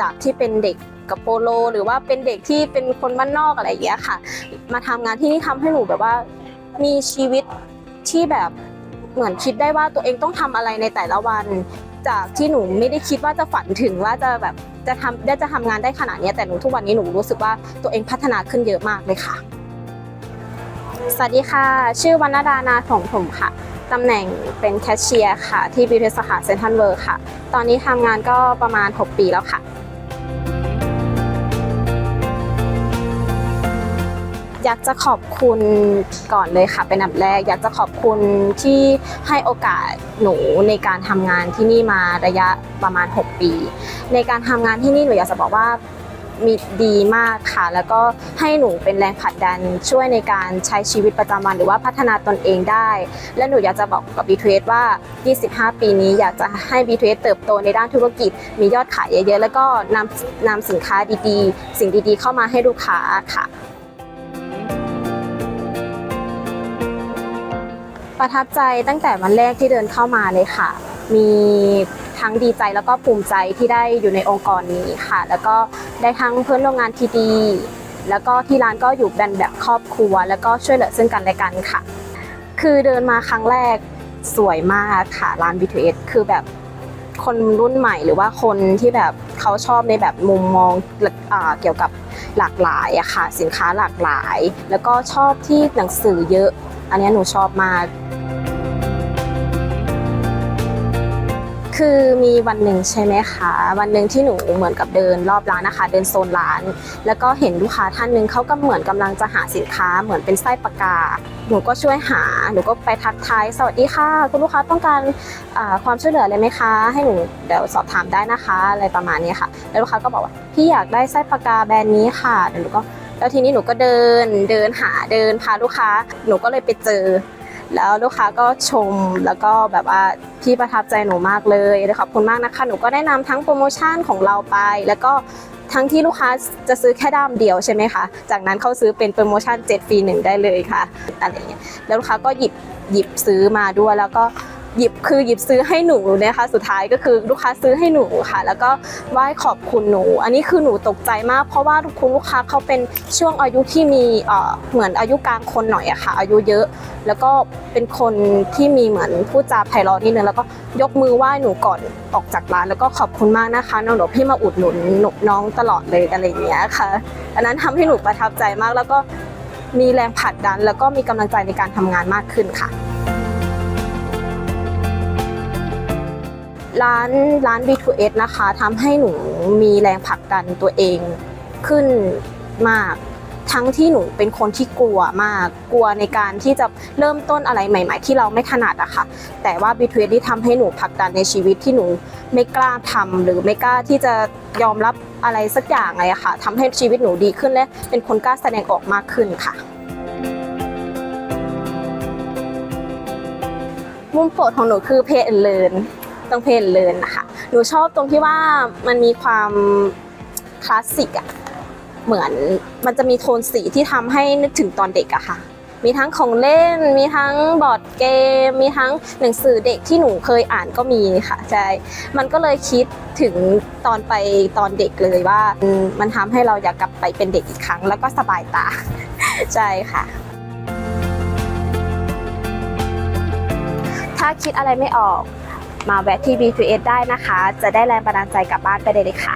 จากที่เป็นเด็กกับโปโล หรือว่าเป็นเด็กที่เป็นคนบ้านนอกอะไรอย่างเงี้ยค่ะ มาทำงานที่นี่ทำให้หนูแบบว่า มีชีวิตที่แบบเหมือนคิดได้ว่าตัวเองต้องทำอะไรในแต่ละวัน จากที่หนูไม่ได้คิดว่าจะฝันถึงว่าจะแบบจะทำได้จะทำงานได้ขนาดนี้แต่หนูทุกวันนี้หนูรู้สึกว่าตัวเองพัฒนาขึ้นเยอะมากเลยค่ะ สวัสดีค่ะ ชื่อวรรณดานาถงถมค่ะตำแหน่งเป็นแคชเชียร์ค่ะ ที่บิวเทสาขาเซนทันเวิร์ค่ะ ตอนนี้ทำงานก็ประมาณ 6 ปีแล้วค่ะ อยากจะขอบคุณก่อนเลยค่ะเป็นอันดับแรก อยากจะขอบคุณที่ให้โอกาสหนูในการทำงานที่นี่มาระยะประมาณ 6 ปี ในการทำงานที่นี่หนูอยากจะบอกว่ามีดีมากค่ะ แล้วก็ให้หนูเป็นแรงผลักดันช่วยในการใช้ชีวิตประจำวันหรือว่าพัฒนาตนเองได้ และหนูอยากจะบอกกับ b ีทว่า 25 ปีนี้อยากจะให้ b ีทเติบโตในด้านธุรกิจ มียอดขายเยอะๆ แล้วก็นำนำสินค้าดีๆ สิ่งดีๆ เข้ามาให้ลูกค้าค่ะ ประทับใจตั้งแต่วันแรกที่เดินเข้ามาเลยค่ะ มีทั้งดีใจแล้วก็ภูมิใจที่ได้อยู่ในองค์กรนี้ค่ะ แล้วก็ได้ทั้งเพื่อนร่วมงานที่ดี แล้วก็ที่ร้านก็อยู่กันแบบครอบครัว แล้วก็ช่วยเหลือซึ่งกันและกันค่ะ คือเดินมาครั้งแรกสวยมากค่ะร้าน B2S คือแบบคนรุ่นใหม่หรือว่าคนที่แบบเขาชอบในแบบมุมมองเกี่ยวกับหลากหลายอะค่ะสินค้าหลากหลาย แล้วก็ชอบที่หนังสือเยอะ อันนี้หนูชอบมาก คือมีวันหนึ่งใช่ไหมคะ วันหนึ่งที่หนูเหมือนกับเดินรอบร้านนะคะ เดินโซนร้าน แล้วก็เห็นลูกค้าท่านหนึ่งเขาก็เหมือนกำลังจะหาสินค้าเหมือนเป็นไส้ปากกา หนูก็ช่วยหา หนูก็ไปทักทายสวัสดีค่ะ คุณลูกค้าต้องการความช่วยเหลืออะไรไหมคะ ให้หนูเดี๋ยวสอบถามได้นะคะอะไรประมาณนี้ค่ะ แล้วลูกค้าก็บอกว่าพี่อยากได้ไส้ปากกาแบรนด์นี้ค่ะเดี๋ยวหนูก็แล้วทีนี้หนูก็เดินเดินหาเดินพาลูกค้า หนูก็เลยไปเจอ แล้วลูกค้าก็ชมแล้วก็แบบว่าพี่ประทับใจหนูมากเลยขอบคุณมากนะคะ หนูก็ได้นำทั้งโปรโมชั่นของเราไป แล้วก็ทั้งที่ลูกค้าจะซื้อแค่ด้ามเดียวใช่ไหมคะ จากนั้นเขาซื้อเป็นโปรโมชั่น7ฟรีหนึ่งได้เลยค่ะอะไรอย่างเงี้ยแล้วลูกค้าก็หยิบหยิบซื้อมาด้วยแล้วก็ หยิบคือหยิบซื้อให้หนูนะคะสุดท้ายก็คือลูกค้าซื้อให้หนูค่ะ แล้วก็ไหว้ขอบคุณหนู อันนี้คือหนูตกใจมาก เพราะว่าคุณลูกค้าเขาเป็นช่วงอายุที่มีเหมือนอายุกลางคนหน่อยอะค่ะ อายุเยอะ แล้วก็เป็นคนที่มีเหมือนพูดจาไพเราะนิดนึงแล้วก็ยกมือไหว้หนูก่อนออกจากร้านแล้วก็ขอบคุณมากนะคะน้องเดี๋ยวพี่มาอุดหนุนหนูน้องตลอดเลยอะไรอย่างเงี้ยค่ะ อันนั้นทำให้หนูประทับใจมากแล้วก็มีแรงผลักดัน แล้วก็มีกำลังใจในการทำงานมากขึ้นค่ะ ร้านร้าน B2S นะคะทำให้หนูมีแรงผลักดันตัวเองขึ้นมาก ทั้งที่หนูเป็นคนที่กลัวมากกลัวในการที่จะเริ่มต้นอะไรใหม่ ๆ ที่เราไม่ถนัดอะค่ะ แต่ว่า B2S ที่ทำให้หนูผลักดันในชีวิตที่หนูไม่กล้าทำหรือไม่กล้าที่จะยอมรับอะไรสักอย่างเลยอะค่ะทำให้ชีวิตหนูดีขึ้นและเป็นคนกล้าแสดงออกมากขึ้นค่ะมุมโปรดของหนูคือเพจเลิน ต้องเพจเลินนะคะ หนูชอบตรงที่ว่ามันมีความคลาสสิกอะเหมือนมันจะมีโทนสีที่ทำให้นึกถึงตอนเด็กอะค่ะ มีทั้งของเล่น มีทั้งบอร์ดเกม มีทั้งหนังสือเด็กที่หนูเคยอ่านก็มีค่ะใช่ มันก็เลยคิดถึงตอนไปตอนเด็กเลยว่ามมันทำให้เราอยากกลับไปเป็นเด็กอีกครั้ง แล้วก็สบายตา ใช่ค่ะ ถ้าคิดอะไรไม่ออก มาแวะที่ B2S ได้นะคะ จะได้แรงบันดาลใจกลับบ้านไปเลยค่ะ